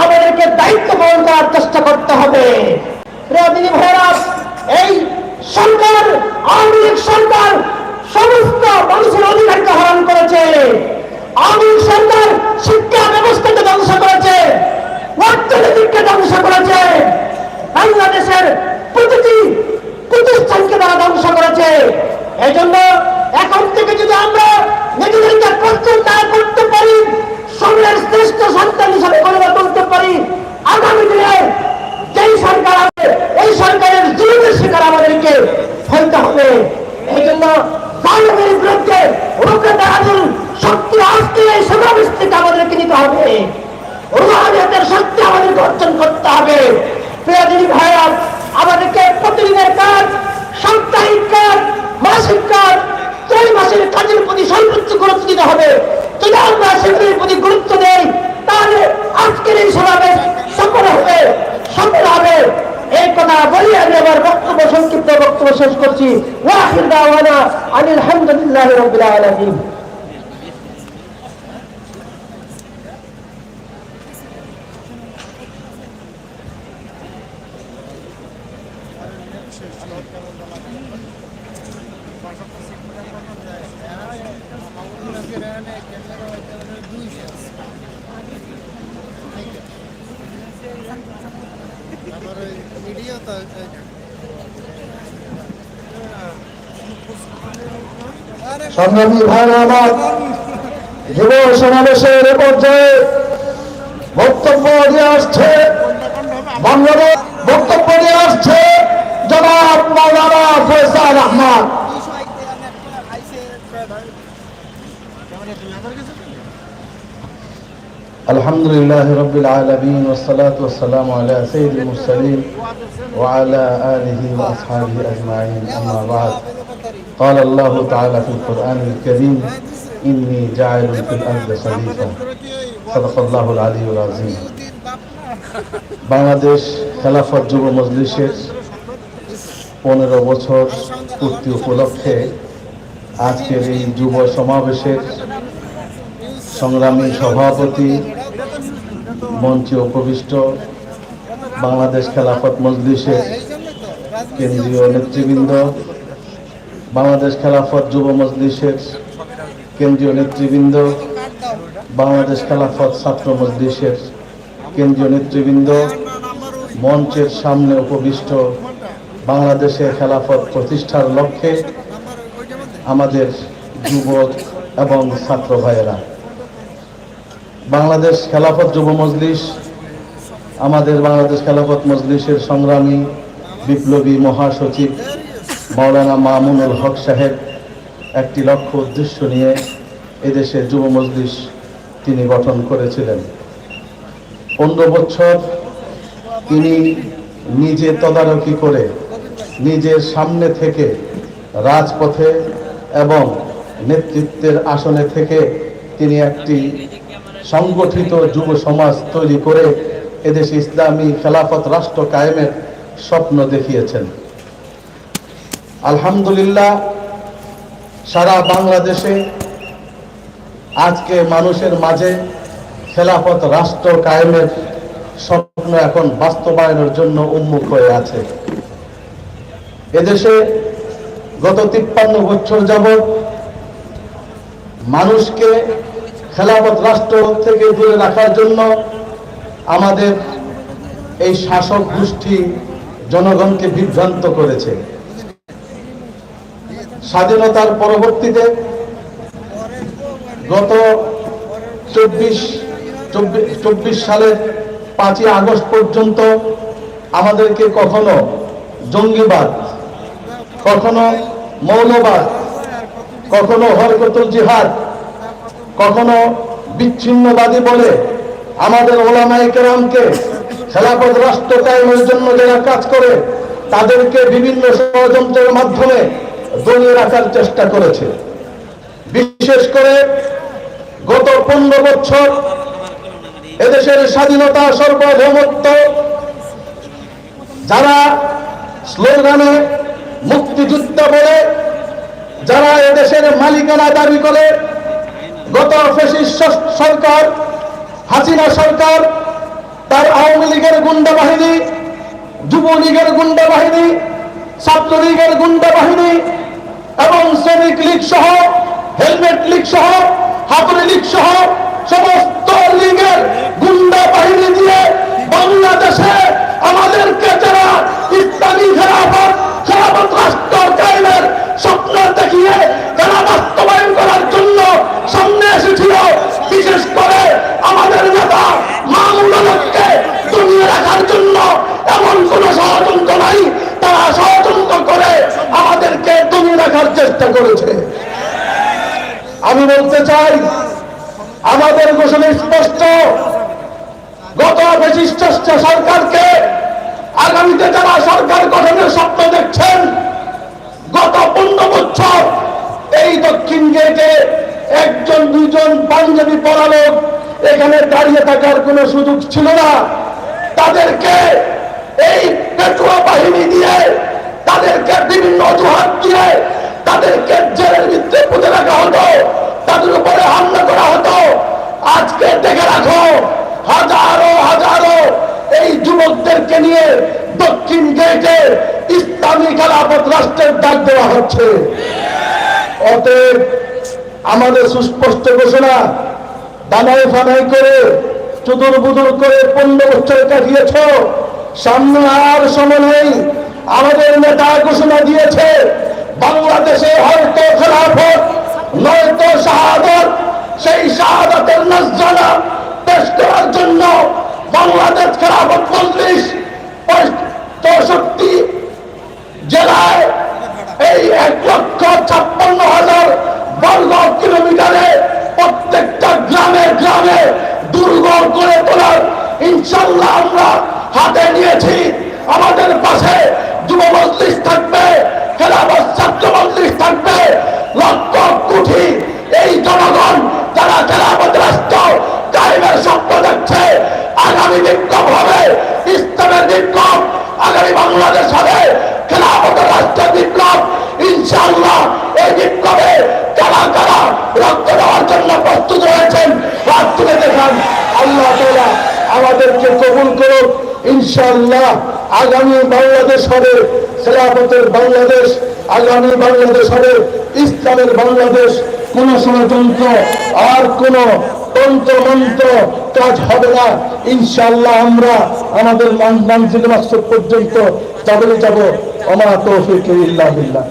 আমাদেরকে দায়িত্ব পালন করার চেষ্টা করতে হবে। এই সরকার, আওয়ামী সরকার সমস্ত মানুষের অধিকারকে হরণ করেছে। আওয়ামী সরকার শিক্ষা ব্যবস্থাকে ধ্বংস করেছে, অর্থনীতিকে ধ্বংস করেছে, বাংলাদেশের প্রতিটি প্রতিষ্ঠানকে তারা ধ্বংস করেছে। এই জন্য এখন থেকে যদি আমরা নিজেদেরকে প্রস্তুত না করতে পারি সময়ের শ্রেষ্ঠ সন্তান হিসাবে গড়ে তুলতে পারি। আগামী দিনে যেই সরকার আছে এই সরকারের জুলুমের শিকার আমাদেরকে হইতে হবে। এই জন্য জালিমের বিরুদ্ধে রুখে শক্তি আজকে এই সমাবেশ থেকে আমাদেরকে নিতে হবে। রুহানিয়তের শক্তি আমাদেরকে অর্জন করতে হবে। প্রিয় দিদি ভাইরা, আমাদেরকে প্রতিদিনের কাজ, সাপ্তাহিক কাজ, মাসিক কাজ ত্রয় মাসের কাজের প্রতি সর্বোচ্চ গুরুত্ব দিতে হবে। যদি আমরা সেগুলির প্রতি গুরুত্ব দেই, তাহলে আজকের এই সমাবেশ সফল হবে সফল হবে। এই কথা বলি আমি আমার বক্তব্য, সংক্ষিপ্ত বক্তব্য শেষ করছি। ওয়াহিদ দাওয়ানা আনিল হামদুলিল্লাহ রাব্বিল আলামিন। সংগ্রামী ভাইরা আমার যুব সমাবেশের পর্যায়ে বক্তব্য দিয়ে আসছে বাংলাদেশ বক্তব্য দিয়ে আসছে জনাব মৌলানা ফয়সাল আহমদ الحمد لله رب العالمين والصلاة والسلام على سيد المرسلين وعلى آله وأصحابه أجمعين أما بعد قال الله تعالى في القرآن الكريم إني جاعل في الأرض خليفة صدق الله العلي العظيم বাংলাদেশ খেলাফত যুব মজলিসের পনেরো বছর পূর্তি উপলক্ষে আজকের এই যুব সমাবেশের সংগ্রামী সভাপতি, মঞ্চে উপবিষ্ট বাংলাদেশ খেলাফত মজলিসের কেন্দ্রীয় নেতৃবৃন্দ, বাংলাদেশ খেলাফত যুব মজলিসের কেন্দ্রীয় নেতৃবৃন্দ, বাংলাদেশ খেলাফত ছাত্র মজলিসের কেন্দ্রীয় নেতৃবৃন্দ, মঞ্চের সামনে উপবিষ্ট বাংলাদেশে খেলাফত প্রতিষ্ঠার লক্ষ্যে আমাদের যুবক এবং ছাত্র ভাইয়েরা। বাংলাদেশ খেলাফত যুব মজলিস, আমাদের বাংলাদেশ খেলাফত মজলিসের সংগ্রামী, বিপ্লবী মহাসচিব মাওলানা মামুনুল হক সাহেব একটি লক্ষ্য উদ্দেশ্য নিয়ে এদেশে যুব মজলিস তিনি গঠন করেছিলেন। পনেরো বছর তিনি নিজে তদারকি করে নিজের সামনে থেকে রাজপথে এবং নেতৃত্বের আসনে থেকে তিনি একটি সংগঠিত যুব সমাজ তৈরি করে এদেশে ইসলামী খেলাফত রাষ্ট্র কায়েমের স্বপ্ন দেখিয়েছেন। আলহামদুলিল্লাহ, সারা বাংলাদেশে আজকে মানুষের মাঝে খেলাফত রাষ্ট্র কায়েমের স্বপ্ন এখন বাস্তবায়নের জন্য উন্মুখ হয়ে আছে। এদেশে গত তিপ্পান্ন বছর যাবৎ মানুষকে খেলাফত রাষ্ট্র থেকে দূরে রাখার জন্য আমাদের এই শাসক গোষ্ঠী জনগণকে বিভ্রান্ত করেছে। স্বাধীনতার পরবর্তীতে গত চব্বিশ চব্বিশ সালের পাঁচই আগস্ট পর্যন্ত আমাদেরকে কখনো জঙ্গিবাদ, কখনো মৌলবাদ, কখনো হরকতুল জিহাদ কখনো বিচ্ছিন্নবাদী বলে আমাদের ওলামাই কেরামকে খেলাপথ রাষ্ট্র কায়েমের জন্য যারা কাজ করে, তাদেরকে বিভিন্ন ষড়যন্ত্রের মাধ্যমে দমিয়ে রাখার চেষ্টা করেছে। বিশেষ করে গত পনেরো বছর এদেশের স্বাধীনতা সর্বভৌমত্ব যারা স্লোগানে মুক্তিযুদ্ধ বলে, যারা এদেশের মালিকানা দাবি করে গত ফেসিস্ট সরকার, হাসিনা সরকার, তার আওয়ামী লীগের গুন্ডা বাহিনী যুবলীগের গুন্ডা বাহিনী ছাত্রলীগের গুন্ডা বাহিনী এবং শ্রমিক লীগ সহ, হেলমেট লীগ সহ, হাতুড়ি লীগ সহ সমস্ত লীগের গুন্ডা বাহিনী দিয়ে বাংলাদেশে আমাদেরকে যারা ইসলামী খেলাফত খেলাফত রাষ্ট্র কায়েমের স্বপ্ন দেখিয়ে তারা বাস্তবায়ন করার জন্য সামনে এসেছিল বিশেষ করে আমাদের নেতা মামুন আলমকে দমিয়ে রাখার জন্য এমন কোন ষড়যন্ত্র নাই, তারা ষড়যন্ত্র করে আমাদেরকে দমিয়ে রাখার চেষ্টা করেছে। আমি বলতে চাই, আমাদের ঘোষণা স্পষ্ট। গত বিশিষ্ট সরকারকে আগামীতে যারা সরকার গঠনের স্বপ্ন দেখছেন, গত পনেরো বছর এই দক্ষিণ গেটে একজন দুজন পাঞ্জাবি পরা এখানে দাঁড়িয়ে থাকার কোনো সুযোগ ছিল না। তাদেরকে এই পেটুয়া বাহিনী দিয়ে, তাদেরকে বিভিন্ন অজুহাত দিয়ে, তাদেরকে জেলের ভিতরে পুঁতে রাখা হতো, তাদের উপরে হামলা করা হতো। আজকে দেখে রাখো, হাজারো হাজারো এই যুবকদেরকে নিয়ে দক্ষিণ গেটে ইসলামী খেলাফত রাষ্ট্রের ডাক দেওয়া হচ্ছে। অতএব আমাদের সুস্পষ্ট ঘোষণা দানাই ফানাই করে, চুদুর বুদুর করে পনেরো বছর কাটিয়েছ। সামনে আর সময় নেই। আমাদের নেতা ঘোষণা দিয়েছে, বাংলাদেশে হয়তো খেলাফত, নয়তো শাহাদত। সেই শাহাদাতের নজরানা পেশ করার জন্য বাংলাদেশ খেলাফত মজলিস চৌষট্টি জেলায় এই এক লক্ষ ছাপ্পান্ন হাজার বর্গ কিলোমিটারে প্রত্যেকটা গ্রামে গ্রামে দুর্গ করে তোলার ইনশাল্লাহ আমরা হাতে নিয়েছি আমাদের পাশে যুব মজলিস থাকবে খেলাফত ছাত্র মজলিস থাকবে লক্ষ কোটি এই জনগণ যারা খেলাফত রাষ্ট্র কায়েমের স্বপ্ন দেখছে আগামী বিক্ষোভ হবে ইসলামের বিক্ষোভ আগামী বাংলাদেশ হবে খেলাফত রাষ্ট্র বিপ্লব ইনশাআল্লাহ এই বিপ্লবে কারা কারা রক্ত দেওয়ার জন্য প্রস্তুত রয়েছেন। হাত তুলে দেখান আল্লাহ আমাদেরকে কবুল করুক। ইনশাআল্লাহ আগামী বাংলাদেশ হবে। খেলাফতের বাংলাদেশ, আগামী বাংলাদেশ হবে। ইসলামের বাংলাদেশ, কোন ষড়যন্ত্র আর কোন তন্ত্র মন্ত্র কাজ হবে না। ইনশাআল্লাহ আমরা আমাদের মান- মানজিল মাকসুদ পর্যন্ত যাবলে যাব। অমা তৌফিক ইল্লা বিল্লাহ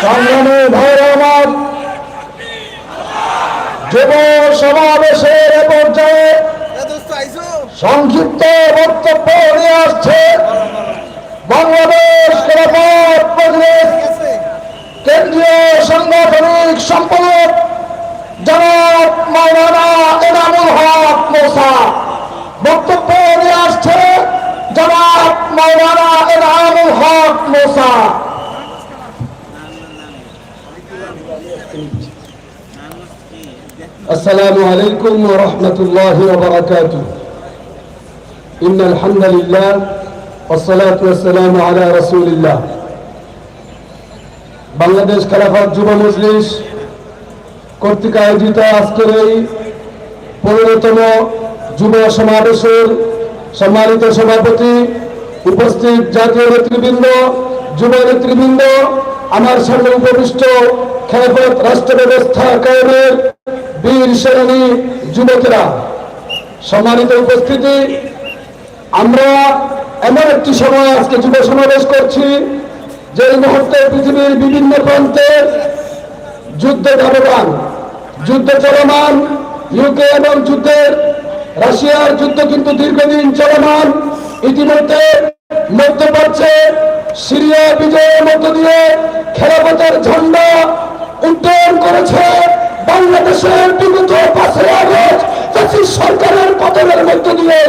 সংগ্রামে ভাইরা আমার যুব সমাবেশের এ পর্যায়ে এ দোস্ত আইসো সংক্ষিপ্ত বক্তব্য নিয়ে আসছে বাংলাদেশ খেলাফত মজলিস আছে কেন্দ্রীয় সাংগঠনিক সম্পাদক জনাব মাওলানা এনামুল হক মোসা বক্তব্য নিয়ে আসছে জনাব মাওলানা এনামুল হক মোসা السلام عليكم ورحمة الله وبركاته إن الحمد لله والصلاة والسلام على رسول الله বাংলাদেশ খেলাফত যুব মজলিস কর্তৃক আয়োজিত আজকের এই পনেরোতম যুব সমাবেশের সম্মানিত সভাপতি উপস্থিত জাতীয় নেতৃবৃন্দ যুব নেতৃবৃন্দ আমার সামনে উপবিষ্ট খেলাফত রাষ্ট্র ব্যবস্থা কায়েমের বীর সেনানী যুবকেরা সম্মানিত উপস্থিতি আমরা এমন একটি সময় আজকে যুব সমাবেশ করছি যে এই মুহূর্তে পৃথিবীর বিভিন্ন প্রান্তে যুদ্ধ ধাবমান, যুদ্ধ চলমান ইউকে এবং যুদ্ধের রাশিয়ার যুদ্ধ কিন্তু দীর্ঘদিন চলমান। ইতিমধ্যে মধ্যপ্রাচ্যে সিরিয়া বিজয়ের মধ্য দিয়ে খেলাপথের ঝন্ডা উড্ডয়ন করেছে বাংলাদেশের বিগত পাঁচই আগস্ট। সরকারের পতনের মধ্য দিয়ে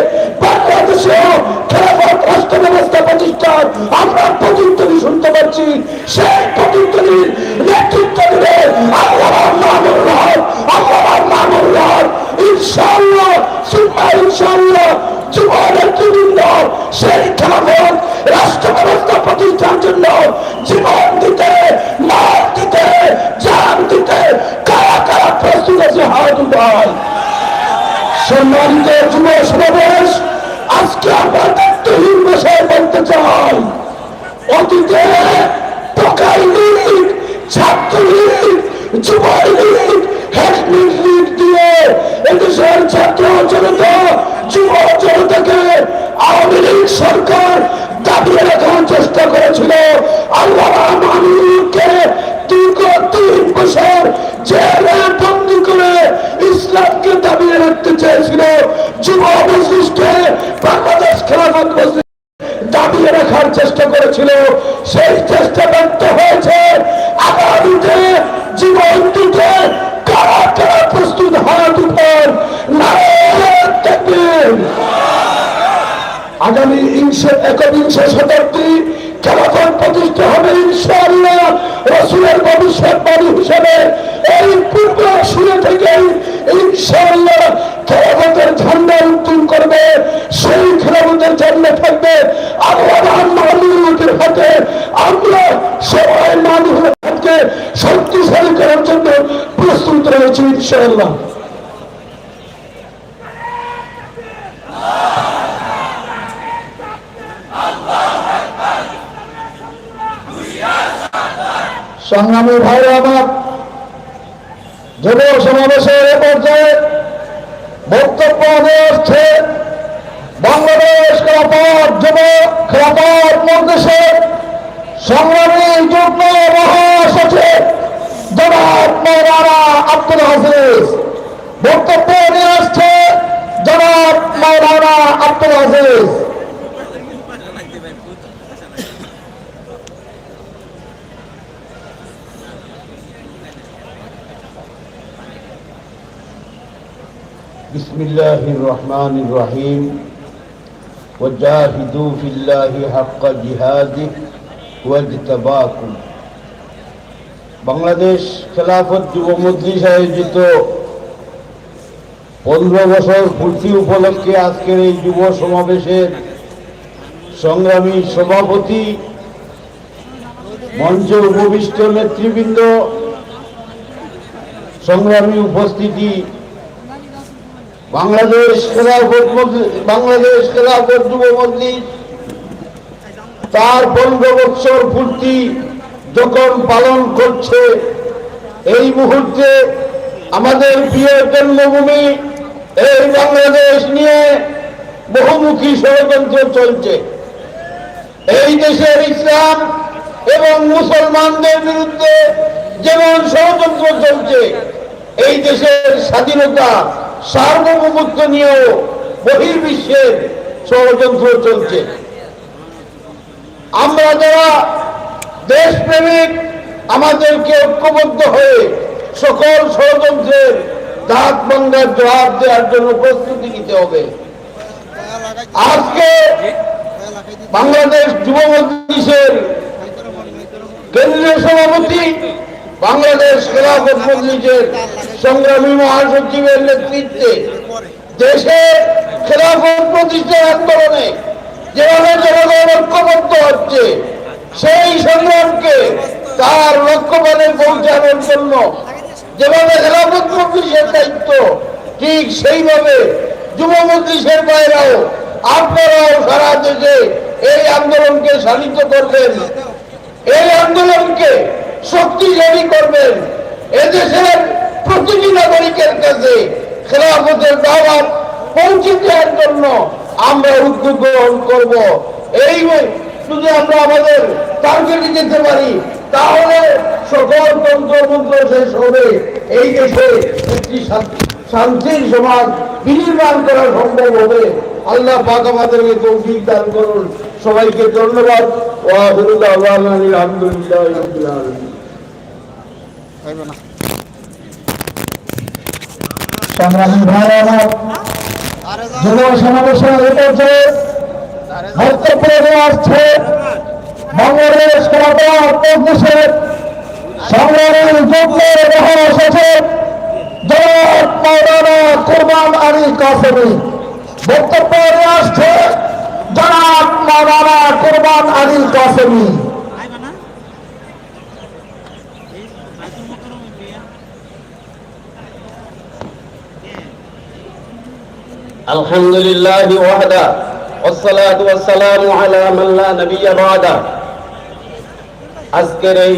বাংলাদেশেও খেলাফত রাষ্ট্র সম্মানিত যুব সমাবেশ আজকে আমরা দায়িত্বহীন ভাষায় বলতে চাই। অতীতে দিয়ে এদেশের ছাত্র জনতা, যুব জনতাকে আওয়ামী লীগ সরকার দাবিয়ে রাখার চেষ্টা করেছিল। আল্লাহ মানুষকে দীর্ঘ তিন বছর জেলে বন্দি করে ইসলামকে দাবিয়ে রাখতে চেয়েছিল যুব মজলিসকে বাংলাদেশ খেলাফত মজলিস দাবিয়ে রাখার চেষ্টা করেছিল। সেই চেষ্টা ব্যর্থ হয়েছে। আগামীতে জীবন দিতে কারা কারা প্রস্তুত হাত উপর আগামী একবিংশ শতাব্দী খেলাফত প্রতিষ্ঠা হবে ইনশাআল্লাহ, রসুলের ভবিষ্যৎবাণী হিসেবে এই পূর্ব শুরু থেকে ইনশাআল্লাহ খেলাফতের ঝান্ডা উত্তোলন করবে, সেই খেলাফতের ঝান্ডা থাকবে। আল্লাহ মানুষের হাতে আমরা সবাই মানুষের হাতকে শক্তিশালী করার জন্য প্রস্তুত রয়েছি ইনশাআল্লাহ। সংগ্রামী ভাই আমার যুব সমাবেশের এ পর্যায়ে বক্তব্য নিয়ে আসছে, বাংলাদেশ খেলাপথ যুব খেলাপথ মন্ত্রিসের সংগ্রামী যুগ্ম মহাসচিব জনাব মৌলানা আব্দুল হাফিজ বক্তব্য নিয়ে আসছে, জনাব মৌলানা আব্দুল হাফিজ بسم الله الرحمن الرحيم وجاهدوا في الله حق جهاده واجتباكم বাংলাদেশ খেলাফত যুব মজলিস আয়োজিত পনেরো বছর পূর্তি উপলক্ষে আজকের এই যুব সমাবেশের সংগ্রামী সভাপতি মঞ্চে উপবিষ্ট নেতৃবৃন্দ সংগ্রামী উপস্থিতি বাংলাদেশ খেলাফত বাংলাদেশ খেলাফত যুব মজলিস তার পনেরো বছর পূর্তি যখন পালন করছে, এই মুহূর্তে আমাদের প্রিয় জন্মভূমি এই বাংলাদেশ নিয়ে বহুমুখী ষড়যন্ত্র চলছে। এই দেশের ইসলাম এবং মুসলমানদের বিরুদ্ধে যেমন ষড়যন্ত্র চলছে, এই দেশের স্বাধীনতা সার্বভৌমত্ব নিয়েও বহির্বিশ্বের ষড়যন্ত্র চলছে। আমরা যারা দেশপ্রেমিক, আমাদেরকে ঐক্যবদ্ধ হয়ে সকল ষড়যন্ত্রের দাঁত বন্ধার জবাব দেওয়ার জন্য প্রস্তুতি নিতে হবে। আজকে বাংলাদেশ যুব মজলিসের কেন্দ্রীয় সভাপতি বাংলাদেশ খেলাফত মজলিসের সংগ্রামী মহাসচিবের নেতৃত্বে দেশে খেলাফত প্রতিষ্ঠার আন্দোলনে যেভাবে জনগণ ঐক্যবদ্ধ হচ্ছে, সেই সংগ্রামকে তার লক্ষ্যমানে পৌঁছানোর জন্য যেভাবে খেলাফত মজলিসের দায়িত্ব, ঠিক সেইভাবে যুব মজলিসের বাইরেও আপনারাও সারা দেশে এই আন্দোলনকে শানিত করবেন। এই আন্দোলনকে শক্তিশালী করবেন। এদেশের প্রতিটি নাগরিকের কাছে খেলাফতের দাওয়াত পৌঁছে দেওয়ার জন্য আমরা উদ্যোগ গ্রহণ করব। এই যদি আমরা আমাদের টার্গেটে যেতে পারি, তাহলে সকল তন্ত্র মন্ত্র শেষ হবে। এই দেশে একটি শান্তির সমাজ বিনির্মাণ করা সম্ভব হবে। আল্লাহ পাক আমাদেরকে তৌফিক দান করুন। সবাইকে ধন্যবাদ। ওয়াহুল্লাহ আলহামদুলিল্লাহ রাব্বিল আলামিন হইবে না সংগ্রামী ভাই আমার যুব সমাবেশে এসেছে বক্তব্য নিয়ে আসছে। বাংলাদেশ পঁচিশের সংগ্রামী যুগ্ম মহাসচিব জনাব মাওলানা কুরবান আলী কাসেমি। বক্তব্য নিয়ে আসছে জনাব মাওলানা কুরবান আলী কাসেমি। الحمد لله وحده والصلاة والسلام على من لا نبي بعده আজকের এই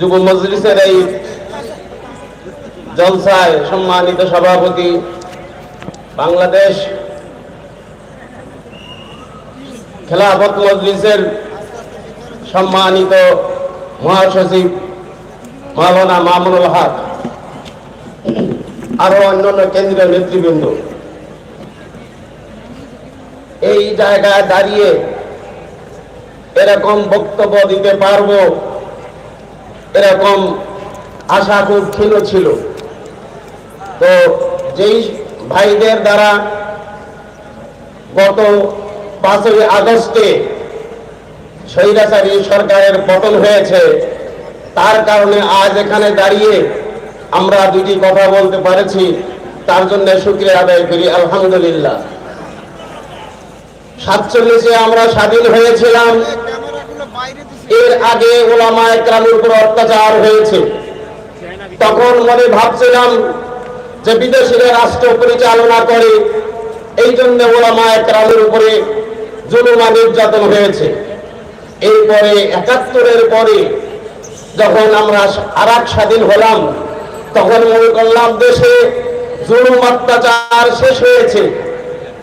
যুব মজলিসের এই জলসায় সম্মানিত সভাপতি বাংলাদেশ খেলাফত মজলিসের সম্মানিত মহাসচিব মাওলানা মামুনুল হক আরও অন্যান্য কেন্দ্রীয় নেতৃবৃন্দ। এই জায়গায় দাঁড়িয়ে এরকম বক্তব্য দিতে পারব, এরকম আশা খুব ক্ষীণ ছিল। তো যেই ভাইদের দ্বারা গত পাঁচই আগস্টে স্বৈরাচারী সরকারের পতন হয়েছে, তার কারণে আজ এখানে দাঁড়িয়ে আমরা দুটি কথা বলতে পারেছি, তার জন্য শুক্রিয়া আদায় করি, আলহামদুলিল্লাহ। সাতচল্লিশে আমরা স্বাধীন হয়েছিলাম। এর আগে ওলামা একরামের উপর অত্যাচার হয়েছে। তখন মনে ভাবছিলাম যে বিদেশিরা রাষ্ট্র পরিচালনা করে, এই জন্য ওলামা একরামের উপরে জুলুমা নির্যাতন হয়েছে। এরপরে একাত্তরের পরে যখন আমরা আর স্বাধীন হলাম তখন মনে করলাম দেশে জুলুম অত্যাচার শেষ হয়েছে।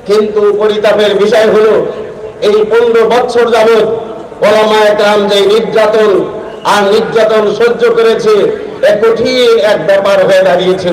কিন্তু পরিতাপের বিষয় হলো, এই পনেরো বছর যাবৎ পরামায়াম যে নির্যাতন আর নির্যাতন সহ্য করেছে এক কঠিন এক ব্যাপার হয়ে দাঁড়িয়েছে।